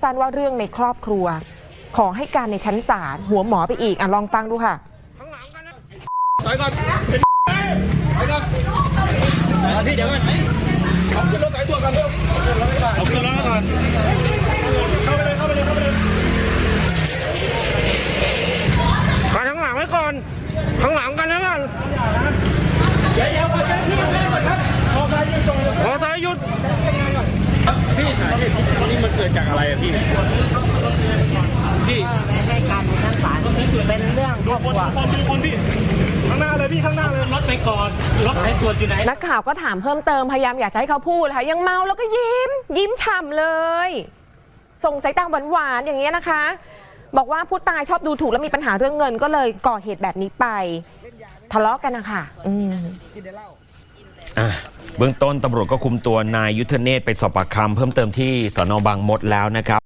สั้นว่าเรื่องในครอบครัว ขอให้การในชั้นศาลหัวหมอไปอีกอะลองฟังดูค่ะถอยก่อนถอยก่อนพี่เดี๋ยวก่อนเอาขึ้นรถสายตรวจก่อนเร็วเอาขึ้นรถก่อนเข้าไปเลยเข้าไปเลยเข้าไปเลยกันข้างหลังไว้ก่อนข้างหลังกันนะก่อนเดี๋ยวเดี๋ยวขอเจ้าที่ก่อนครับขอสายหยุดขอสายหยุด พี่สาเหตุที่นี่มันเกิดจากอะไรอะพี่ พี่ไม่ให้การในชั้นศาลเป็นเรื่องครอบครัวคนมีคนพี่ข้างหน้าเลยพี่ข้างหน้าเลยรถไปก่อนรถสายตรวจอยู่ไหนนักข่าวก็ถามเพิ่มเติมพยายามอยากจะให้เขาพูดค่ะยังเมาแล้วก็ยิ้ม ยิ้มฉ่ำเลย ส่งสายตาหวานๆอย่างเงี้ยนะคะ บอกว่าผู้ตายชอบดูถูกและมีปัญหาเรื่องเงินก็เลยก่อเหตุแบบนี้ไป ทะเลาะกันนะคะอืมอะ เบื้องต้นตำรวจก็คุมตัวนายยุทธเนศไปสอบปากคำเพิ่มเติมที่สนบางมดแล้วนะครับ